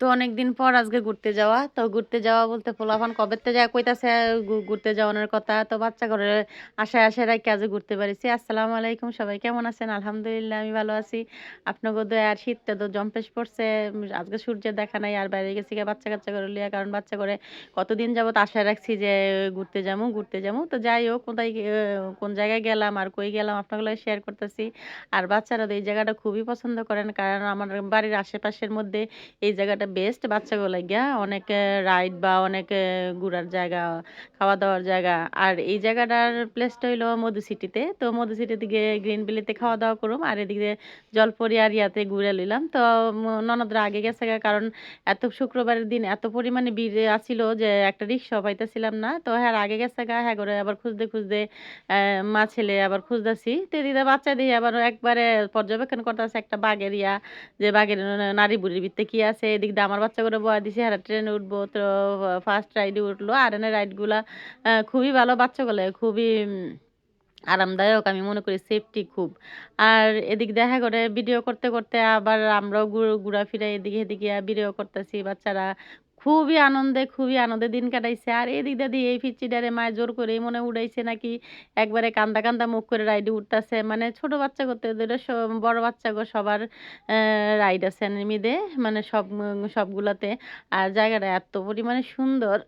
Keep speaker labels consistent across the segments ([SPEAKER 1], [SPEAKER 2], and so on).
[SPEAKER 1] তো অনেকদিন পর আজকে ঘুরতে যাওয়া। তো ঘুরতে যাওয়া বলতে পোলাপান কবেতে যায় কইতাছে ঘুরতে যাওয়ানোর কথা। তো বাচ্চা ঘরে আশায় আশায় রাখি আজকে ঘুরতে পারিছি। আসসালামু আলাইকুম সবাই, কেমন আছেন? আলহামদুলিল্লাহ, আমি ভালো আছি। আপনাকে দয়া আর শীতটা তো জম্পেশ পড়ছে। আজকে সূর্যের দেখা নাই, আর বাইরে গেছি গিয়ে বাচ্চা কাচ্চা করে লিয়া কারণ বাচ্চা করে কতদিন যাবত আশায় রাখছি যে, ঘুরতে যাব ঘুরতে যাব তো যাই হোক, কোথায় কোন জায়গায় গেলাম, আর কই গেলাম আপনাগুলো শেয়ার করতেছি। আর বাচ্চারা তো এই জায়গাটা খুবই পছন্দ করেন। কারণ আমার বাড়ির আশেপাশের মধ্যে এই জায়গাটা বেস্ট বাচ্চাগুলো গিয়া অনেক রাইড বা অনেক ঘোরার জায়গা খাওয়া দাওয়ার জায়গা। আর এই জায়গাটার প্লেসটা হইল মধু সিটিতে তো মধু সিটিতে গিয়ে গ্রিন বিলিতে খাওয়া দাওয়া করুম। আর এদিকে জলপরি আর ইয়াতে ঘুরে লইলাম। তো ননদরা আগে গেছে গা, কারণ এত শুক্রবারের দিন এত পরিমাণে ভিড় আছিল যে একটা রিক্সা পাইতেছিলাম না। তো হ্যাঁ আগে গেছে গা হ্যাঁ করে আবার খুঁজতে খুঁজতে মা ছেলে আবার খুঁজতেছি। তো এদিকে বাচ্চা দিয়ে আবার একবারে পর্যবেক্ষণ করতেছে একটা বাঘের ইয়া যে বাঘের নারী বুড়ির ভিতরে কি আছে এদিক আমার বাচ্চা করে বয়া দিছে হ্যাঁ ট্রেনে উঠবো, তো ফার্স্ট রাইডে উঠল। আর এনে রাইডগুলা খুবই ভালো বাচ্চা বাচ্চাগুলো, খুবই আরামদায়ক, আমি মনে করি সেফটি খুব। আর এদিক দেখা করে ভিডিও করতে করতে আবার আমরাও ঘুরে ফিরে এদিকে এদিকে ভিডিও করতেছি, বাচ্চারা খুবই আনন্দে খুবই আনন্দে দিন কাটাইছে। আর এদিক দাদি এই ফিচিডারে মায় জোর করে মনে উড়াইছে নাকি একবারে কান্দা কান্দা মুখ করে রাইডে উঠতেছে। মানে ছোট বাচ্চা করতে দুটো বড় বাচ্চা গো সবার রাইড আছে মিদে মানে সব, সবগুলাতে। আর জায়গাটা এত পরিমাণে সুন্দর।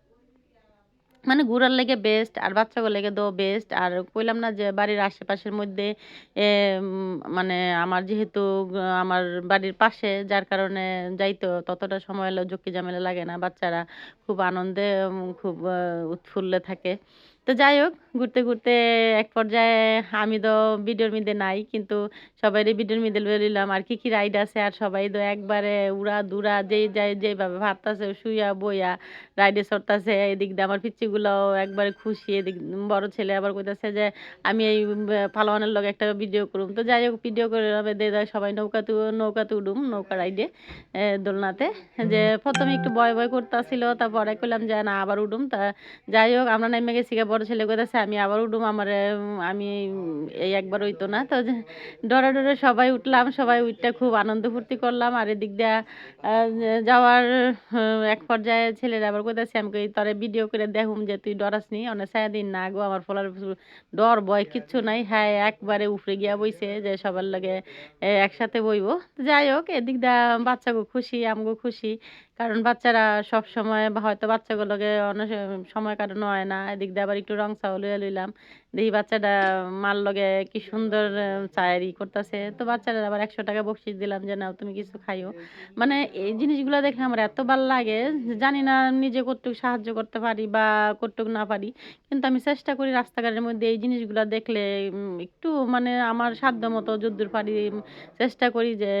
[SPEAKER 1] মানে ঘুরার লেগে বেস্ট আর বাচ্চাগুলো লেগে দো বেস্ট আর কইলাম না যে বাড়ির আশেপাশের মধ্যে মানে আমার যেহেতু আমার বাড়ির পাশে, যার কারণে যাইতো, ততটা সময় ঝক্কি ঝামেলা লাগে না, বাচ্চারা খুব আনন্দে খুব উৎফুল্লে থাকে। তো যাই হোক, ঘুরতে ঘুরতে এক পর্যায়ে আমি তো ভিডিওর মধ্যে নাই, কিন্তু সবাই ভিডিওর মধ্যে নিলাম আর কি কি রাইড আছে, আর সবাই তো একবারে উড়া দুরা, যেই যায় যেভাবে ভাবতাছে, শুইয়া বইয়া রাইডে চড়তাছে, এদিক দিয়ে আমার পিচ্চিগুলোও একবারে খুশি, এদিক বড় ছেলে আবার কইতাছে যে, আমি এই পালোয়ানের লগে একটা ভিডিও করুম। তো যাই হোক ভিডিও করে দেয় সবাই নৌকাতে নৌকাতে উঠুম নৌকা রাইডে দোলনাতে। যে প্রথমে একটু ভয় ভয় করতেছিল, তারপরে কইলাম যে, না, আবার উঠুম তা যাই হোক, আমরা নেমে গেছি গিয়ে বড় ছেলে কইতাছে, আমি আবার উডুম আমার, আমি এই একবার হইতো না। তো ডরে ডরে সবাই উঠলাম, সবাই উঠতে খুব আনন্দ ফুর্তি করলাম। আর এদিক দিয়ে যাওয়ার এক পর্যায়ে ছেলেরা আবার কইতাছে, আমি কই তরে ভিডিও করে দেখুম যে তুই ডরাস নি অনেক ছায়া দিন না গো, আমার ফলার ডর, ভয় কিচ্ছু নাই। হ্যাঁ একবারে উপরে গিয়া বইছে যে সবার লাগে একসাথে বইবো। যাই হোক, এদিক দা বাচ্চাগো খুশি, আমগো খুশি। কারণ বাচ্চারা সব সময় হয়তো বাচ্চাগুলোকে অনেক সময় কাটানো হয় না। এদিক দিয়ে আবার একটু রং চাও লইয়া লইলাম। দেখি বাচ্চাটা মার লগে কি সুন্দর চায়ারি করতেছে। তো বাচ্চারা আবার একশো টাকা বকশিস দিলাম যে, নাও, তুমি কিছু খাইও। মানে এই জিনিসগুলো দেখে আমার এত ভালো লাগে জানি না নিজে কতটুকু সাহায্য করতে পারি বা কতটুকু না পারি। কিন্তু আমি চেষ্টা করি রাস্তাঘাটের মধ্যে এই জিনিসগুলো দেখলে একটু মানে আমার সাধ্য মতো যদ্দূর পারি চেষ্টা করি যে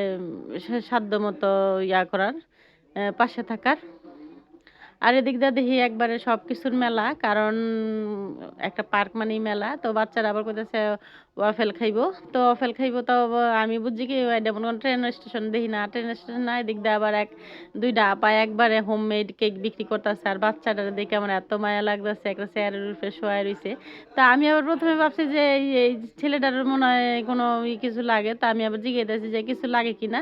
[SPEAKER 1] সাধ্য মতো ইয়া করার। পাশে থাকার। আর এদিক দিয়ে দেখি একবারে সব কিছুর মেলা, কারণ একটা পার্ক মানেই মেলা, তো বাচ্চারা আবার কইতেছে, ওয়াফেল খাইবো। তো ওয়াফেল খাইবো, তো আমি বুঝছি কি মনে ট্রেন স্টেশন দেখি না ট্রেন স্টেশন না, এদিক দিয়ে আবার এক, দুইটা আপা একবারে হোমমেড কেক বিক্রি করতেছে, আর বাচ্চাটা দেখে আমার এত মায়া লাগতেছে, একটা চেয়ারের উপরে শোয়া রয়েছে তা আমি আবার প্রথমে ভাবছি যে এই ছেলেটার মনে হয় কোনো কিছু লাগে, তা আমি আবার জিজ্ঞেস যে কিছু লাগে কি না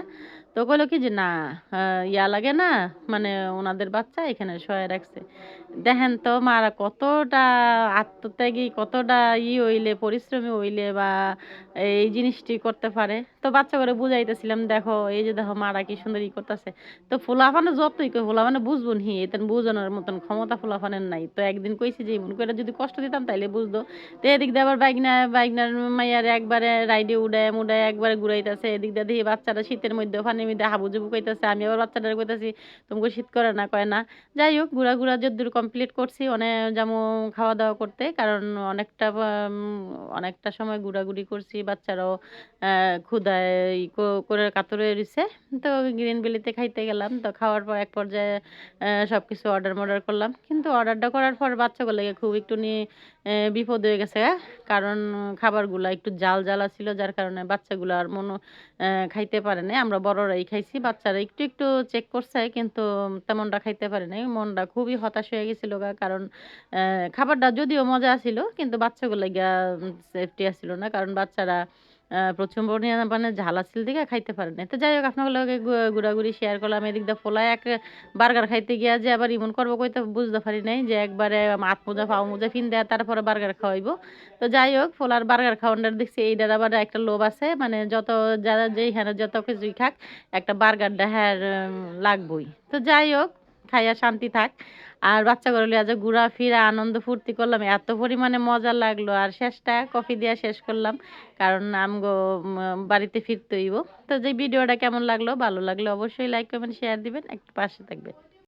[SPEAKER 1] তো কইলো কি যে, না ইয়া লাগে না মানে ওনাদের বাচ্চা এখানে শোয়া রাখছে। দেখেন তো মারা কতটা আত্মত্যাগী, কতটা ই হইলে, পরিশ্রমী হইলে বা এই জিনিসটি করতে পারে। তো বাচ্চা করে বুঝাইতেছিলাম দেখো এই যে দেখো মারা কি সুন্দর ই করতেছে। তো ফুলাফানে যতই কই ফুলাফানে বুঝব হি এতেন বুঝানোর মতন ক্ষমতা ফুলাফানের নাই। তো একদিন কইছি যে মন করে যদি কষ্ট দিতাম তাইলে বুঝতো। তো এদিক দিয়ে আবার বাইকনা বাইকনার মাইয়ার একবারে রাইডে উড়ায় মুড়ায় একবারে ঘুরাইতেছে এদিক দিয়ে দেখি বাচ্চারা শীতের মধ্যে ওখানে মধ্যে হাবুজুবু কইতাছে আমি আবার বাচ্চাটার কইতাছি তোমাকে শীত করে না? কয় না। যাই হোক ঘোরা ঘোরা যদ্দূর কমপ্লিট করছি অনেক যেমন খাওয়া দাওয়া করতে কারণ অনেকটা অনেকটা সময় ঘোরাঘুরি করছি বাচ্চারাও আহ, ক্ষুধায় ই কো- করে কাতরে রয়েছে তো গ্রিন বেলিতে খাইতে গেলাম। তো খাওয়ার পর এক পর্যায়ে সব কিছু অর্ডার মর্ডার করলাম। কিন্তু অর্ডারটা করার পর বাচ্চাগুলোকে খুব একটু নিয়ে বিপদ হয়ে গেছে গা। কারণ খাবারগুলো একটু জাল জ্বালা ছিল, যার কারণে বাচ্চাগুলো আর মনো খাইতে পারে নাই। আমরা বড়রাই খাইছি, বাচ্চারা একটু একটু চেক করছে, কিন্তু তেমনটা খাইতে পারে নাই। মনটা খুবই হতাশ হয়ে গেছিল গা, কারণ খাবারটা যদিও মজা ছিল, কিন্তু বাচ্চাগুলো গিয়া সেফটি আসছিল না, কারণ বাচ্চারা আহ, প্রচুর পরিমাণে ঝাল আছিল দিকে খাইতে পারে না তো যাই হোক আপনার লগে ঘোরাঘুরি শেয়ার করলাম। এদিক দিয়ে ফোলায় এক বার্গার খাইতে গিয়া যে আবার ইমন করব কইতে বুঝতে পারি নাই যে একবারে হাত মোজা পাও মোজা ফিন দেয়া তারপরে বার্গার খাওয়াইবো। তো যাই হোক ফোলার বার্গার খাওয়ানোর দেখছি এইটার আবার একটা লোভ আছে। মানে যত যারা যেইখানে যত কিছুই খাক একটা বার্গার হ্যাঁ লাগবই। তো যাই হোক খাইয়া শান্তি থাক। আর বাচ্চা করে আজ ঘুরা ফিরা আনন্দ ফুর্তি করলাম, এত পরিমাণে মজা লাগল। আর শেষটা কফি দিয়া শেষ করলাম, কারণ আমগো বাড়িতে ফিরতে হইব। তো যে ভিডিওটা কেমন লাগল, ভালো লাগল অবশ্যই লাইক কমেন্ট শেয়ার দিবেন, একটু পাশে থাকবেন।